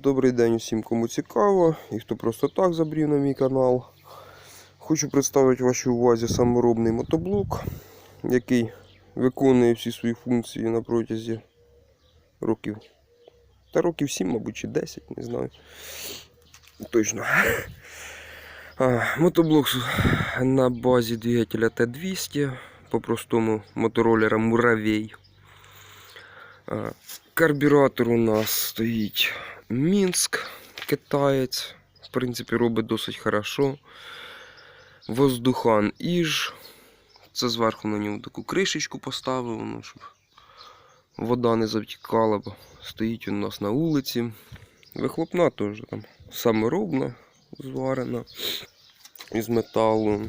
Добрий день усім, кому цікаво і хто просто так забрів на мій канал. Хочу представити вашій увазі саморобний мотоблок, який виконує всі свої функції на протязі років. Та років 7, мабуть, чи 10, не знаю. Точно. Мотоблок на базі двигателя Т200, по-простому мотороллера Муравей. А, Карбюратор у нас стоїть Мінськ, китаєць. В принципі, робить досить хорошо. Воздухан Іж. Це зверху на нього таку кришечку поставив, ну, щоб вода не завтікала, бо стоїть у нас на вулиці. Вихлопна теж там саморобна, зварена із металу.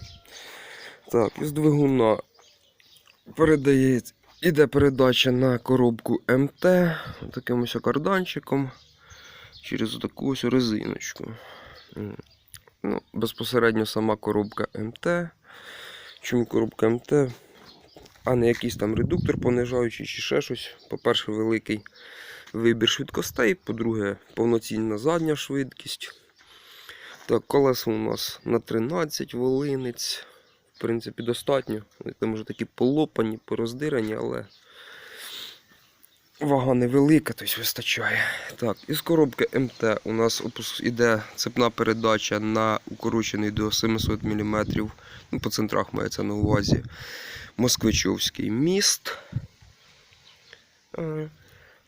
Так, із двигуна передається Іде передача на коробку МТ таким ось карданчиком через таку ось резиночку. Ну, безпосередньо сама коробка МТ. Чому коробка МТ? А не якийсь там редуктор понижаючий чи ще щось. По-перше, великий вибір швидкостей, по-друге, повноцінна задня швидкість. Так, колеса у нас на 13 волинець. Принципі, достатньо. Вони там вже такі полопані, пороздирані, але вага невелика, тобто вистачає. Так, із коробки МТ у нас іде цепна передача на укорочений до 700 мм. Ну, по центрах мається на увазі Москвичовський міст. Е,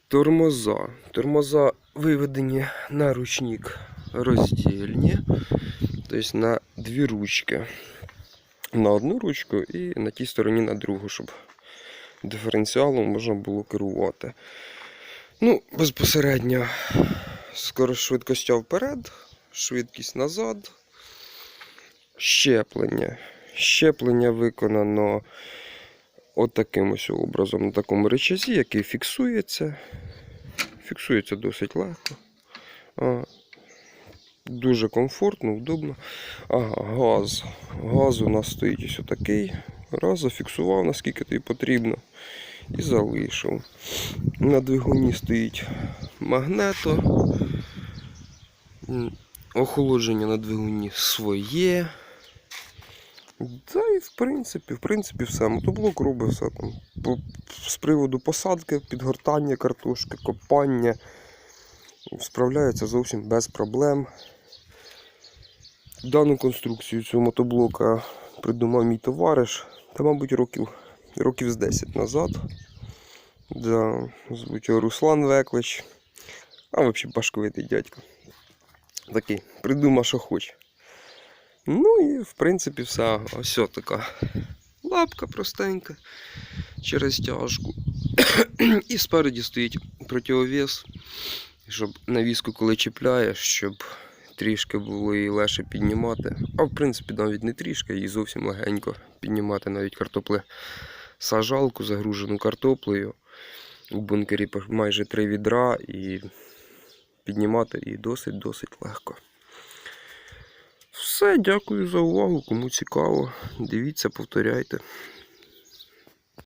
Тормоза. Тормоза виведені на ручник роздільні, тобто на дві ручки на одну ручку і на тій стороні на другу, щоб диференціалом можна було керувати. Ну, безпосередньо скоро швидкостя вперед, швидкість назад. Щеплення. Щеплення виконано отаким ось образом на такому речазі, який фіксується. Фіксується досить легко. Дуже комфортно, удобно. Ага, газ. Газ у нас стоїть ось отакий. Раз, зафіксував, наскільки тобі потрібно. І залишив. На двигуні стоїть магнето. Охолодження на двигуні своє. Та і в принципі, в принципі, все. Мотоблок робить все там. З приводу посадки, підгортання картошки, копання. Справляється зовсім без проблем. Дану конструкцію цього мотоблока придумав мій товариш, та, мабуть, років, років з 10 назад. Да, звуть Руслан Веклич. А взагалі башковитий дядько. Такий, придумав, що хоче. Ну і в принципі все. Ось така лапка простенька через тяжку. І спереді стоїть противовес, щоб навіску, коли чіпляєш, щоб трішки було її легше піднімати. А в принципі навіть не трішки, її зовсім легенько піднімати навіть картопле сажалку, загружену картоплею. У бункері майже три відра і піднімати її досить-досить легко. Все, дякую за увагу. Кому цікаво, дивіться, повторяйте.